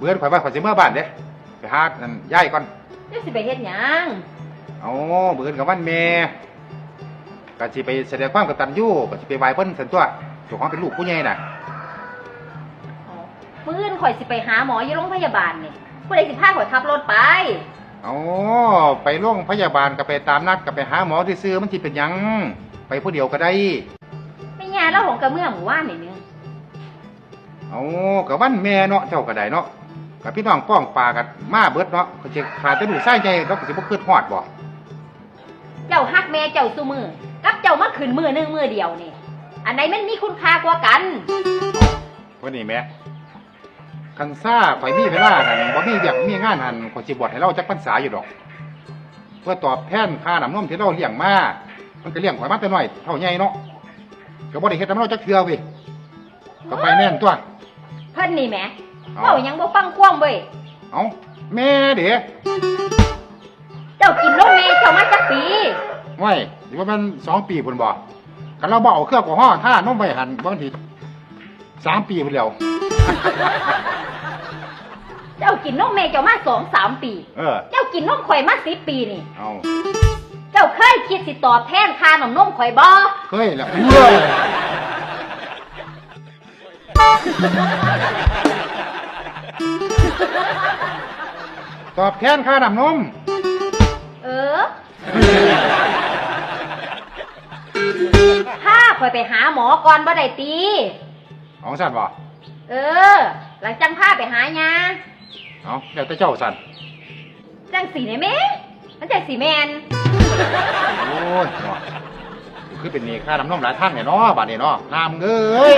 เบื่อข่อยว่าข่อยสิเมื่อบ้านเด้ไปหาอันยายก่อนเจ้าสิไปเฮ็ดหยังเอาเบื่อกับวันแม่ก็สิไปแสดงความกตัญญูก็สิไปไหว้เพิ่นสันตัวตัวของเป็นลูกผู้ใหญ่น่ะอ๋อมื้ออื่นข่อยสิไปหาหมออยู่โรงพยาบาลนี่ผู้ใดสิพาข่อยขับรถไปเอาไปโรงพยาบาลก็ไปตามนัดก็ไปหาหมอซื่อๆมันสิเป็นหยังไปผู้เดียวก็ได้ไม่ยาแล้วของกระเมื่อหมู่ว่านนี่นึงเอากับวันแม่เนาะเจ้าก็ได้เนาะ กับพี่น้องป้องปลากันมาเบิดเนาะก็จะขาดแต่ลูกไส้ใหญ่เราก็สิบ่คืดฮอดบ่เจ้าฮักแม่เจ้าซุมือกับเจ้ามาขึ้นมือหนึงมือเดียวนี่ อันไหนมันมีคุณค่ากว่ากันวันนี้แม่คันซ่าข่อยมีเวลาหันบ่มีเวียกมีงานหันข่อยสิบวชให้เราจักพรรษาอยู่ดอก เพื่อตอบแทนค่าน้ำนมที่เราเลี้ยงมา มันก็เลี้ยงข่อยมาแต่น้อยเท่าใหญ่เนาะก็บ่ได้เฮ็ดน้ำเราจักเทื่อเว้ยก็ไปแน่นตัว เพิ่นนี่แหม เอาเจ้ายังบ่ฟังความเว้ยเอาแม่เด้เจ้ากินนมแม่เจ้ามาจักปี ไว้สิว่ามันสองปีพุ่นบ่คันเราบ่เอาเครื่องกอฮอล์ท่านมไว้หันบางทีสามปีพุ่นแล้วเจ้ากินนมแม่เจ้ามาสองสามปี เออ เจ้ากินนมข่อยมาสิบปีนี่ เอาเจ้าเคยคิดสิตอบแทนค่าน้ำนมข่อยบ่เคยแล้วเอ้ย ตอบแทนค่าน้ำนม เออถ้าข่อยไปหาหมอก่อนบ่ได้ตี เอาสั่นบ่เออ หลังจังพาไปหายาเอาเดี๋ยวแต่เจ้าสั่นจังสีเนี่ยแม่มันจังสีแมนโอ้ยเนาะคือเป็นนี่ค่าน้ำนมหลายทางเนี่ยเนาะบาดนี้เนาะน้ำเอ้ย